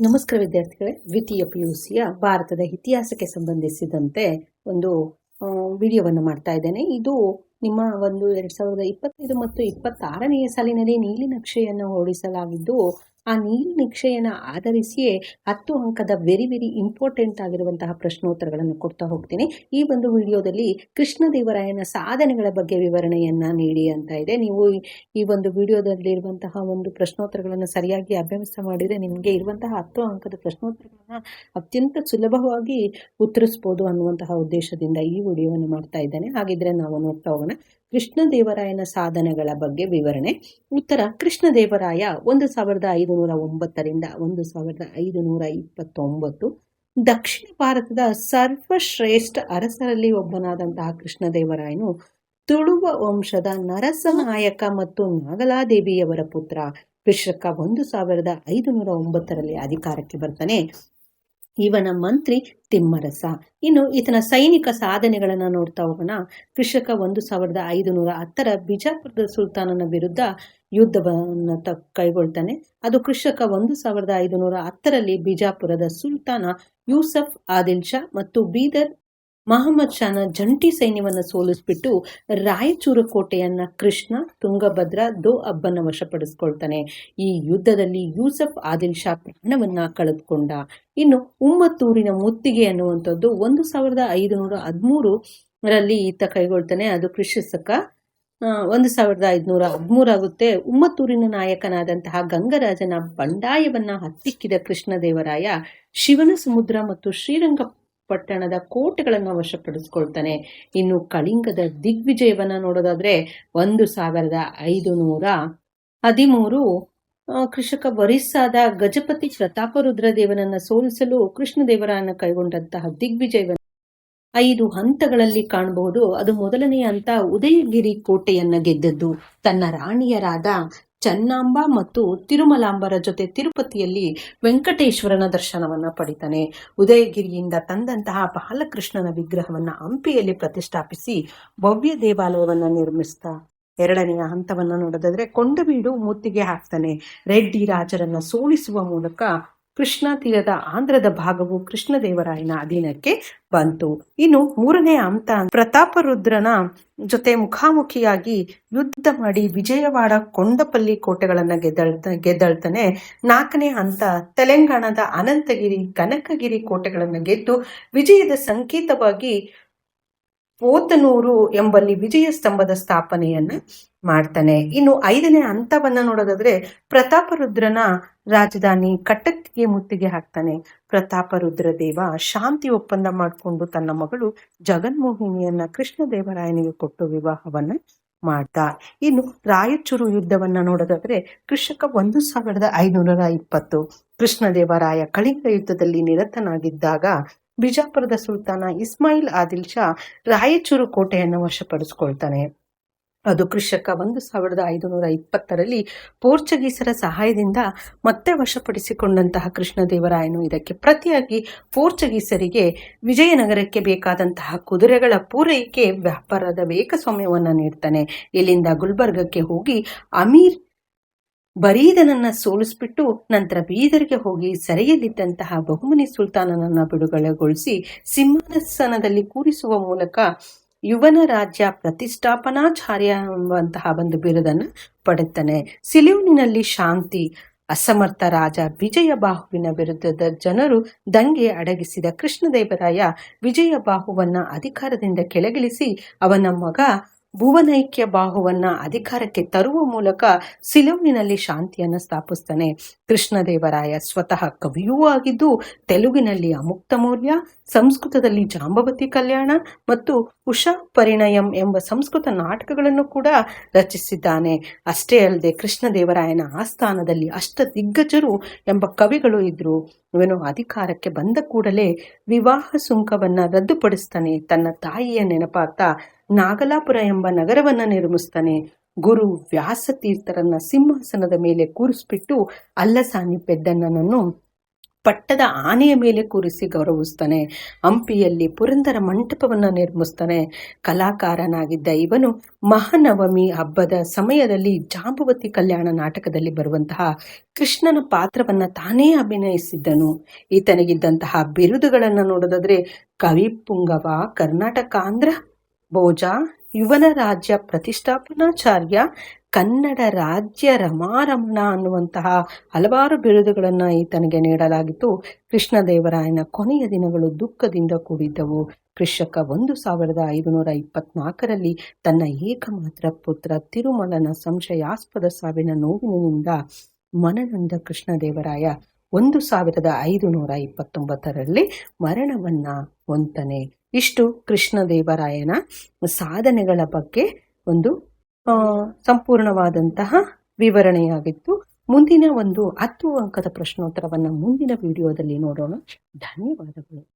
ನಮಸ್ಕಾರ ವಿದ್ಯಾರ್ಥಿಗಳೇ, ದ್ವಿತೀಯ ಪಿ ಯು ಸಿಯ ಭಾರತದ ಇತಿಹಾಸಕ್ಕೆ ಸಂಬಂಧಿಸಿದಂತೆ ಒಂದು ವಿಡಿಯೋವನ್ನು ಮಾಡ್ತಾ ಇದ್ದೇನೆ. ಇದು ನಿಮ್ಮ ಒಂದು ಎರಡ್ ಸಾವಿರದ ಇಪ್ಪತ್ತೈದು ಮತ್ತು ಇಪ್ಪತ್ತಾರನೆಯ ಸಾಲಿನಲ್ಲಿ ನೀಲಿ ನಕ್ಷೆಯನ್ನು ಓಡಿಸಲಾಗಿದ್ದು ಆ ನೀಲಿ ನಿಕ್ಷೆಯನ್ನು ಆಧರಿಸಿಯೇ ಹತ್ತು ಅಂಕದ ವೆರಿ ವೆರಿ ಇಂಪಾರ್ಟೆಂಟ್ ಆಗಿರುವಂತಹ ಪ್ರಶ್ನೋತ್ತರಗಳನ್ನು ಕೊಡ್ತಾ ಹೋಗ್ತೀನಿ. ಈ ಒಂದು ವಿಡಿಯೋದಲ್ಲಿ ಕೃಷ್ಣದೇವರಾಯನ ಸಾಧನೆಗಳ ಬಗ್ಗೆ ವಿವರಣೆಯನ್ನ ನೀಡಿ ಅಂತ ಇದೆ. ನೀವು ಈ- ಒಂದು ವಿಡಿಯೋದಲ್ಲಿ ಇರುವಂತಹ ಒಂದು ಪ್ರಶ್ನೋತ್ತರಗಳನ್ನು ಸರಿಯಾಗಿ ಅಭ್ಯಾಸ ಮಾಡಿದರೆ ನಿಮಗೆ ಇರುವಂತಹ ಹತ್ತು ಅಂಕದ ಪ್ರಶ್ನೋತ್ತರಗಳನ್ನು ಅತ್ಯಂತ ಸುಲಭವಾಗಿ ಉತ್ತರಿಸ್ಬೋದು ಅನ್ನುವಂತಹ ಉದ್ದೇಶದಿಂದ ಈ ವಿಡಿಯೋವನ್ನು ಮಾಡ್ತಾ ಇದ್ದೇನೆ. ಹಾಗಿದ್ರೆ ನಾವು ನೋಡ್ತಾ ಹೋಗೋಣ. ಕೃಷ್ಣದೇವರಾಯನ ಸಾಧನೆಗಳ ಬಗ್ಗೆ ವಿವರಣೆ. ಉತ್ತರ ಕೃಷ್ಣದೇವರಾಯ ಒಂದು ಸಾವಿರದ ಐದುನೂರ ಒಂಬತ್ತರಿಂದ ಒಂದು ಸಾವಿರದ ಐದುನೂರ ಇಪ್ಪತ್ತೊಂಬತ್ತು. ದಕ್ಷಿಣ ಭಾರತದ ಸರ್ವಶ್ರೇಷ್ಠ ಅರಸರಲ್ಲಿ ಒಬ್ಬನಾದಂತಹ ಕೃಷ್ಣದೇವರಾಯನು ತುಳುವ ವಂಶದ ನರಸನಾಯಕ ಮತ್ತು ನಾಗಲಾದೇವಿಯವರ ಪುತ್ರ. ಕೃಷಕ ಒಂದು ಸಾವಿರದ ಐದುನೂರ ಒಂಬತ್ತರಲ್ಲಿ ಅಧಿಕಾರಕ್ಕೆ ಬರ್ತಾನೆ. ಇವನ ಮಂತ್ರಿ ತಿಮ್ಮರಸ. ಇನ್ನು ಈತನ ಸೈನಿಕ ಸಾಧನೆಗಳನ್ನು ನೋಡ್ತಾ ಹೋಗೋಣ. ಕೃಷಕ ಒಂದು ಸಾವಿರದ ಐದುನೂರ ಹತ್ತರ ಬಿಜಾಪುರದ ಸುಲ್ತಾನನ ವಿರುದ್ಧ ಯುದ್ಧವನ್ನು ತ ಕೈಗೊಳ್ತಾನೆ. ಅದು ಕೃಷಕ ಒಂದು ಸಾವಿರದ ಐದುನೂರ ಹತ್ತರಲ್ಲಿ ಬಿಜಾಪುರದ ಸುಲ್ತಾನ ಯೂಸಫ್ ಆದಿಲ್ ಶಾ ಮತ್ತು ಬೀದರ್ ಮಹಮ್ಮದ್ ಶಾನ ಜಂಟಿ ಸೈನ್ಯವನ್ನು ಸೋಲಿಸ್ಬಿಟ್ಟು ರಾಯಚೂರು ಕೋಟೆಯನ್ನ ಕೃಷ್ಣ, ತುಂಗಭದ್ರ, ದೋ ಅಬ್ಬನ ವಶಪಡಿಸ್ಕೊಳ್ತಾನೆ. ಈ ಯುದ್ಧದಲ್ಲಿ ಯೂಸಫ್ ಆದಿಲ್ ಶಾ ಪ್ರಾಣವನ್ನ ಕಳೆದುಕೊಂಡ. ಇನ್ನು ಉಮ್ಮತ್ತೂರಿನ ಮುತ್ತಿಗೆ ಅನ್ನುವಂಥದ್ದು ಒಂದು ಸಾವಿರದ ಐದುನೂರ ಹದಿಮೂರು ರಲ್ಲಿ ಈತ ಕೈಗೊಳ್ತಾನೆ. ಅದು ಕೃಷಿಸಕ ಸಕ ಒಂದು ಸಾವಿರದ ಐದುನೂರ ಹದಿಮೂರಾಗುತ್ತೆ ಉಮ್ಮತ್ತೂರಿನ ನಾಯಕನಾದಂತಹ ಗಂಗರಾಜನ ಬಂಡಾಯವನ್ನ ಹತ್ತಿಕ್ಕಿದ ಕೃಷ್ಣದೇವರಾಯ ಶಿವನ ಸಮುದ್ರ ಮತ್ತು ಶ್ರೀರಂಗಪಟ್ಟಣದ ಕೋಟೆಗಳನ್ನು ವಶಪಡಿಸ್ಕೊಳ್ತಾನೆ. ಇನ್ನು ಕಳಿಂಗದ ದಿಗ್ವಿಜಯವನ್ನ ನೋಡೋದಾದ್ರೆ ಒಂದು ಸಾವಿರದ ಐದು ನೂರ ಹದಿಮೂರು ಕೃಷಕ ವರಿಸ್ಸಾದ ಗಜಪತಿ ಪ್ರತಾಪರುದ್ರದೇವನನ್ನ ಸೋಲಿಸಲು ಕೃಷ್ಣದೇವರಾಯನ ಕೈಗೊಂಡಂತಹ ದಿಗ್ವಿಜಯವನ್ನು ಐದು ಹಂತಗಳಲ್ಲಿ ಕಾಣಬಹುದು. ಅದು ಮೊದಲನೆಯ ಹಂತ ಉದಯಗಿರಿ ಕೋಟೆಯನ್ನ ಗೆದ್ದದ್ದು. ತನ್ನ ರಾಣಿಯರಾದ ಚನ್ನಾಂಬ ಮತ್ತು ತಿರುಮಲಾಂಬರ ಜೊತೆ ತಿರುಪತಿಯಲ್ಲಿ ವೆಂಕಟೇಶ್ವರನ ದರ್ಶನವನ್ನ ಪಡಿತಾನೆ. ಉದಯಗಿರಿಯಿಂದ ತಂದಂತಹ ಬಾಲಕೃಷ್ಣನ ವಿಗ್ರಹವನ್ನ ಹಂಪಿಯಲ್ಲಿ ಪ್ರತಿಷ್ಠಾಪಿಸಿ ಭವ್ಯ ದೇವಾಲಯವನ್ನ ನಿರ್ಮಿಸ್ತಾ ಎರಡನೆಯ ಹಂತವನ್ನ ನೋಡೋದಾದ್ರೆ ಕೊಂಡವೀಡು ಮುತ್ತಿಗೆ ಹಾಕ್ತಾನೆ. ರೆಡ್ಡಿ ರಾಜರನ್ನ ಸೋಲಿಸುವ ಮೂಲಕ ಕೃಷ್ಣಾ ತೀರದ ಆಂಧ್ರದ ಭಾಗವು ಕೃಷ್ಣದೇವರಾಯನ ಅಧೀನಕ್ಕೆ ಬಂತು. ಇನ್ನು ಮೂರನೇ ಹಂತ ಪ್ರತಾಪರುದ್ರನ ಜೊತೆ ಮುಖಾಮುಖಿಯಾಗಿ ಯುದ್ಧ ಮಾಡಿ ವಿಜಯವಾಡ ಕೊಂಡಪಲ್ಲಿ ಕೋಟೆಗಳನ್ನ ಗೆದ್ದಳ್ತ ಗೆದ್ದಳ್ತಾನೆ ನಾಲ್ಕನೇ ಹಂತ ತೆಲಂಗಾಣದ ಅನಂತಗಿರಿ, ಕನಕಗಿರಿ ಕೋಟೆಗಳನ್ನ ಗೆದ್ದು ವಿಜಯದ ಸಂಕೇತವಾಗಿ ಪೋತನೂರು ಎಂಬಲ್ಲಿ ವಿಜಯ ಸ್ತಂಭದ ಸ್ಥಾಪನೆಯನ್ನ ಮಾಡ್ತಾನೆ. ಇನ್ನು ಐದನೇ ಹಂತವನ್ನ ನೋಡೋದಾದ್ರೆ ಪ್ರತಾಪರುದ್ರನ ರಾಜಧಾನಿ ಕಟ್ಟಕ್ಕೆ ಮುತ್ತಿಗೆ ಹಾಕ್ತಾನೆ. ಪ್ರತಾಪರುದ್ರ ದೇವ ಶಾಂತಿ ಒಪ್ಪಂದ ಮಾಡಿಕೊಂಡು ತನ್ನ ಮಗಳು ಜಗನ್ಮೋಹಿನಿಯನ್ನ ಕೃಷ್ಣದೇವರಾಯನಿಗೆ ಕೊಟ್ಟು ವಿವಾಹವನ್ನ ಮಾಡ್ತಾ. ಇನ್ನು ರಾಯಚೂರು ಯುದ್ಧವನ್ನ ನೋಡೋದಾದ್ರೆ ಕೃಷಕ ಒಂದು ಸಾವಿರದ ಐನೂರ ಇಪ್ಪತ್ತು ಕೃಷ್ಣದೇವರಾಯ ಕಳಿಂಗ ಯುದ್ಧದಲ್ಲಿ ನಿರತನಾಗಿದ್ದಾಗ ಬಿಜಾಪುರದ ಸುಲ್ತಾನ ಇಸ್ಮಾಯಿಲ್ ಆದಿಲ್ ಶಾ ರಾಯಚೂರು ಕೋಟೆಯನ್ನು ವಶಪಡಿಸಿಕೊಳ್ತಾನೆ. ಅದು ಕೃಷಕ ಒಂದು ಸಾವಿರದ ಐದುನೂರ ಇಪ್ಪತ್ತರಲ್ಲಿ ಪೋರ್ಚುಗೀಸರ ಸಹಾಯದಿಂದ ಮತ್ತೆ ವಶಪಡಿಸಿಕೊಂಡಂತಹ ಕೃಷ್ಣದೇವರಾಯನು ಇದಕ್ಕೆ ಪ್ರತಿಯಾಗಿ ಪೋರ್ಚುಗೀಸರಿಗೆ ವಿಜಯನಗರಕ್ಕೆ ಬೇಕಾದಂತಹ ಕುದುರೆಗಳ ಪೂರೈಕೆ ವ್ಯಾಪಾರದ ವೇಗಸ್ವಾಮ್ಯವನ್ನು ನೀಡ್ತಾನೆ. ಇಲ್ಲಿಂದ ಗುಲ್ಬರ್ಗಕ್ಕೆ ಹೋಗಿ ಅಮೀರ್ ಬರೀದನನ್ನ ಸೋಲಿಸ್ಬಿಟ್ಟು ನಂತರ ಬೀದರ್ಗೆ ಹೋಗಿ ಸೆರೆಯಲ್ಲಿದ್ದಂತಹ ಬಹುಮನಿ ಸುಲ್ತಾನನನ್ನ ಬಿಡುಗಡೆಗೊಳಿಸಿ ಸಿಂಹಾಸನದಲ್ಲಿ ಕೂರಿಸುವ ಮೂಲಕ ಯುವನ ರಾಜ್ಯ ಪ್ರತಿಷ್ಠಾಪನಾಚಾರ್ಯ ಎಂಬಂತಹ ಒಂದು ಬಿರುದನ್ನು ಪಡುತ್ತಾನೆ ಸಿಲಿಯೂನಿನಲ್ಲಿ ಶಾಂತಿ, ಅಸಮರ್ಥ ರಾಜ ವಿಜಯ ಬಾಹುವಿನ ವಿರುದ್ಧದ ಜನರು ದಂಗೆ ಅಡಗಿಸಿದ ಕೃಷ್ಣದೇವರಾಯ ವಿಜಯ ಬಾಹುವನ್ನ ಅಧಿಕಾರದಿಂದ ಕೆಳಗಿಳಿಸಿ ಅವನ ಮಗ ಭುವನೈಕ್ಯ ಬಾಹುವನ್ನ ಅಧಿಕಾರಕ್ಕೆ ತರುವ ಮೂಲಕ ಸಿಲೋನಿನಲ್ಲಿ ಶಾಂತಿಯನ್ನು ಸ್ಥಾಪಿಸ್ತಾನೆ. ಕೃಷ್ಣದೇವರಾಯ ಸ್ವತಃ ಕವಿಯೂ ಆಗಿದ್ದು, ತೆಲುಗಿನಲ್ಲಿ ಅಮುಕ್ತ ಮೌಲ್ಯ ಸಂಸ್ಕೃತದಲ್ಲಿ ಜಾಂಬವತಿ ಕಲ್ಯಾಣ ಮತ್ತು ಉಷಾ ಪರಿಣಯಂ ಎಂಬ ಸಂಸ್ಕೃತ ನಾಟಕಗಳನ್ನು ಕೂಡ ರಚಿಸಿದ್ದಾನೆ. ಅಷ್ಟೇ ಅಲ್ಲದೆ ಕೃಷ್ಣದೇವರಾಯನ ಆಸ್ಥಾನದಲ್ಲಿ ಅಷ್ಟ ದಿಗ್ಗಜರು ಎಂಬ ಕವಿಗಳು ಇದ್ರು. ಇವನು ಅಧಿಕಾರಕ್ಕೆ ಬಂದ ಕೂಡಲೇ ವಿವಾಹ ಸುಂಕವನ್ನ ರದ್ದುಪಡಿಸ್ತಾನೆ. ತನ್ನ ತಾಯಿಯ ನೆನಪಾಗ್ತಾ ನಾಗಲಾಪುರ ಎಂಬ ನಗರವನ್ನ ನಿರ್ಮಿಸ್ತಾನೆ. ಗುರು ವ್ಯಾಸತೀರ್ಥರನ್ನ ಸಿಂಹಾಸನದ ಮೇಲೆ ಕೂರಿಸ್ಬಿಟ್ಟು ಅಲ್ಲಸಾನಿ ಪೆದ್ದಣ್ಣನನ್ನು ಪಟ್ಟದ ಆನೆಯ ಮೇಲೆ ಕೂರಿಸಿ ಗೌರವಿಸ್ತಾನೆ. ಹಂಪಿಯಲ್ಲಿ ಪುರಂದರ ಮಂಟಪವನ್ನು ನಿರ್ಮಿಸ್ತಾನೆ. ಕಲಾಕಾರನಾಗಿದ್ದ ಇವನು ಮಹಾನವಮಿ ಹಬ್ಬದ ಸಮಯದಲ್ಲಿ ಜಾಂಬವತಿ ಕಲ್ಯಾಣ ನಾಟಕದಲ್ಲಿ ಬರುವಂತಹ ಕೃಷ್ಣನ ಪಾತ್ರವನ್ನ ತಾನೇ ಅಭಿನಯಿಸಿದ್ದನು. ಈತನಿಗಿದ್ದಂತಹ ಬಿರುದುಗಳನ್ನು ನೋಡೋದಾದ್ರೆ ಕವಿ ಪುಂಗವ ಕರ್ನಾಟಕಾಂಧ್ರ ಭೋಜ ಯುವನ ರಾಜ್ಯ ಪ್ರತಿಷ್ಠಾಪನಾಚಾರ್ಯ, ಕನ್ನಡ ರಾಜ್ಯ ರಮಾರಮಣ ಅನ್ನುವಂತಹ ಹಲವಾರು ಬಿರುದುಗಳನ್ನು ಈತನಿಗೆ ನೀಡಲಾಗಿತ್ತು. ಕೃಷ್ಣದೇವರಾಯನ ಕೊನೆಯ ದಿನಗಳು ದುಃಖದಿಂದ ಕೂಡಿದ್ದವು. ಕೃಷಕ ಒಂದು ಸಾವಿರದ ಐದುನೂರ ಇಪ್ಪತ್ನಾಲ್ಕರಲ್ಲಿ ತನ್ನ ಏಕಮಾತ್ರ ಪುತ್ರ ತಿರುಮಲನ ಸಂಶಯಾಸ್ಪದ ಸಾವಿನ ನೋವಿನಿಂದ ಮನನೊಂದ ಕೃಷ್ಣದೇವರಾಯ. ಒಂದು ಸಾವಿರದ ಐದುನೂರ ಇಪ್ಪತ್ತೊಂಬತ್ತರಲ್ಲಿ ಮರಣವನ್ನ ಹೊಂತಾನೆ ಇಷ್ಟು ಕೃಷ್ಣದೇವರಾಯನ ಸಾಧನೆಗಳ ಬಗ್ಗೆ ಒಂದು ಸಂಪೂರ್ಣವಾದಂತಹ ವಿವರಣೆಯಾಗಿತ್ತು. ಮುಂದಿನ ಒಂದು ಹತ್ತು ಅಂಕದ ಪ್ರಶ್ನೋತ್ತರವನ್ನು ಮುಂದಿನ ವಿಡಿಯೋದಲ್ಲಿ ನೋಡೋಣ. ಧನ್ಯವಾದಗಳು.